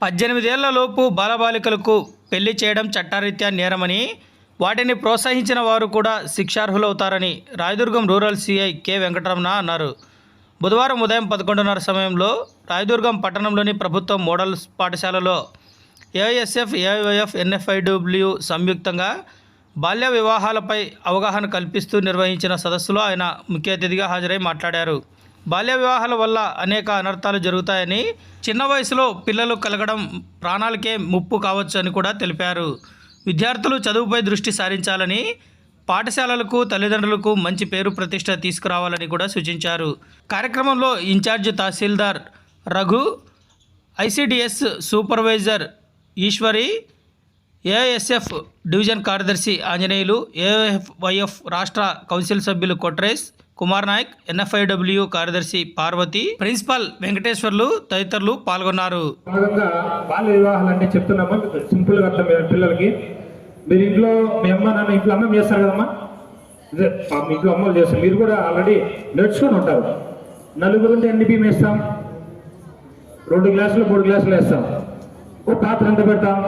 పద్దెనిమిదేళ్ళలోపు బాలబాలికలకు పెళ్ళి చేయడం చట్టారీత్యా నేరమని వాటిని ప్రోత్సహించిన వారు కూడా శిక్షార్హులవుతారని Rayadurgam rural CI K. Venkataramana అన్నారు. బుధవారం ఉదయం పదకొండున్నర సమయంలో రాయదుర్గం పట్టణంలోని ప్రభుత్వ మోడల్ పాఠశాలలో ఏఐఎస్ఎఫ్ ఏఐఎఫ్ ఎన్ఎఫ్ఐడబ్ల్యూ సంయుక్తంగా బాల్య వివాహాలపై అవగాహన కల్పిస్తూ నిర్వహించిన సదస్సులో ఆయన ముఖ్య అతిథిగా హాజరై మాట్లాడారు. బాల్య వివాహాల వల్ల అనేక అనర్థాలు జరుగుతాయని చిన్న వయసులో పిల్లలు కలగడం ప్రాణాలకే ముప్పు కావచ్చు అని కూడా తెలిపారు. విద్యార్థులు చదువుపై దృష్టి సారించాలని పాఠశాలలకు తల్లిదండ్రులకు మంచి పేరు ప్రతిష్ట తీసుకురావాలని కూడా సూచించారు. కార్యక్రమంలో ఇన్ఛార్జ్ తహసీల్దార్ Raghu ICDS supervisor Eshwari ASF division కార్యదర్శి ఆంజనేయులు ఏఎఫ్వైఎఫ్ రాష్ట్ర కౌన్సిల్ సభ్యులు కొట్రేస్ కుమార్ నాయక్ ఎన్ఎఫ్ఐడబ్ల్యూ కార్యదర్శి పార్వతి ప్రిన్సిపాల్ వెంకటేశ్వర్లు తదితరులు పాల్గొన్నారు. భాగంగా బాల్య వివాహాలు అంటే చెప్తున్నాము? సింపుల్గా పిల్లలకి. మీరు ఇంట్లో మీ అమ్మ నాన్న ఇంట్లో అమ్మ చేస్తారు కదమ్మా? ఇదే మీ ఇంట్లో అమ్మలు చేస్తారు. మీరు కూడా ఆల్రెడీ నేర్చుకొని ఉంటారు. నలుగురు ఉంటే ఎన్ని బియ్యం వేస్తాం? రెండు గ్లాసులు మూడు గ్లాసులు వేస్తాం. ఒక పాత్ర ఎంత పెడతాం?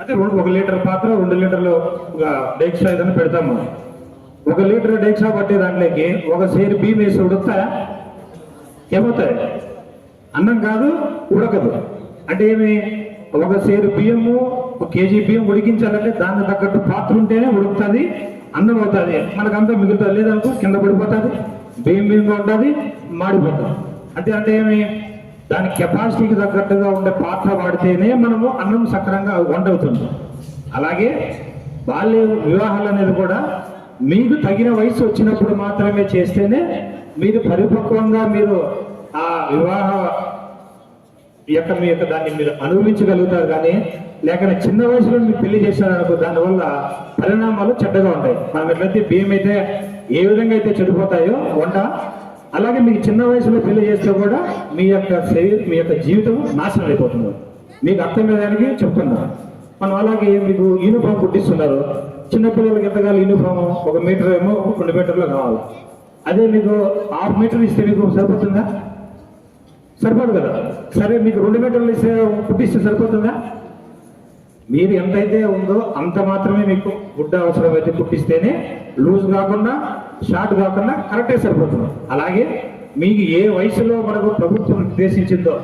అంటే రెండు ఒక లీటర్ పాత్ర రెండు లీటర్లు ఒక డేక్షా ఏదైనా పెడతాము. ఒక లీటర్ డేక్షా పట్టే దాంట్లోకి ఒక సేరు బియ్యం వేసి ఉడుకుతాయా ఏమవుతాయి? అన్నం కాదు ఉడకదు. అంటే ఏమి? ఒక సేరు బియ్యము ఒక కేజీ బియ్యం ఉడికించాలంటే దానికి తగ్గట్టు పాత్ర ఉంటేనే ఉడుకుతుంది అన్నం అవుతుంది. మనకంతా మిగులుతుంది. లేదనుకో కింద పడిపోతుంది బియ్యం బియ్యంగా ఉంటుంది మాడిపోతుంది. అంటే అంటే ఏమి? దాని కెపాసిటీకి తగ్గట్టుగా ఉండే పాత్ర వాడితేనే మనము అన్నం సక్రంగా వండవుతుంది అలాగే బాల్య వివాహాలు అనేది కూడా మీకు తగిన వయసు వచ్చినప్పుడు మాత్రమే చేస్తేనే మీరు పరిపక్వంగా మీరు ఆ వివాహ యొక్క మీ యొక్క దాన్ని మీరు అనుభవించగలుగుతారు కానీ లేకపోతే చిన్న వయసులో మీరు పెళ్ళి చేశారనుకో దానివల్ల పరిణామాలు చెడ్డగా ఉంటాయి. మనం ఎట్లయితే బియ్యం అయితే ఏ విధంగా అయితే చెడిపోతాయో వంట అలాగే మీకు చిన్న వయసులో పెళ్ళి చేస్తే కూడా మీ యొక్క శరీరం మీ యొక్క జీవితం నాశనం అయిపోతుంది. మీకు అర్థమయ్యేదానికి చెప్తున్నాను. మనం అలాగే మీకు యూనిఫామ్ కుట్టిస్తున్నారు. చిన్నపిల్లలకి ఎంత యూనిఫామ్ ఒక మీటర్ ఏమో రెండు మీటర్లు కావాలి. అదే మీకు హాఫ్ మీటర్ ఇస్తే మీకు సరిపోతుందా? సరిపోదు కదా. సరే మీకు రెండు మీటర్లు ఇస్తే కుట్టిస్తే సరిపోతుందా? మీరు ఎంతైతే ఉందో అంత మాత్రమే మీకు గుడ్డ అవసరమైతే కుట్టిస్తేనే లూజ్ కాకుండా షార్ట్ కాకుండా కరెక్టే సరిపోతుంది. అలాగే మీకు ఏ వయసులో మనకు ప్రభుత్వం నిర్దేశించిందో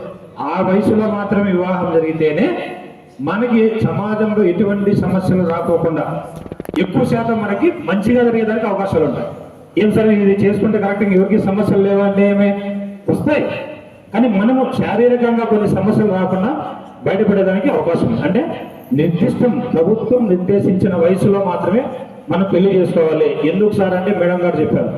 ఆ వయసులో మాత్రమే వివాహం జరిగితేనే మనకి సమాజంలో ఎటువంటి సమస్యలు రాకోకుండా ఎక్కువ శాతం మనకి మంచిగా జరిగేదానికి అవకాశాలు ఉంటాయి. ఏం సరే ఇది చేసుకుంటే కరెక్ట్గా ఎవరికి సమస్యలు లేవంటే ఏమే? వస్తాయి. కానీ మనము శారీరకంగా కొన్ని సమస్యలు రాకుండా బయటపడేదానికి అవకాశం అంటే నిర్దిష్టం ప్రభుత్వం నిర్దేశించిన వయసులో మాత్రమే మనం పెళ్ళి చేసుకోవాలి. ఎందుకు సార్ అంటే మేడం గారు చెప్పారు.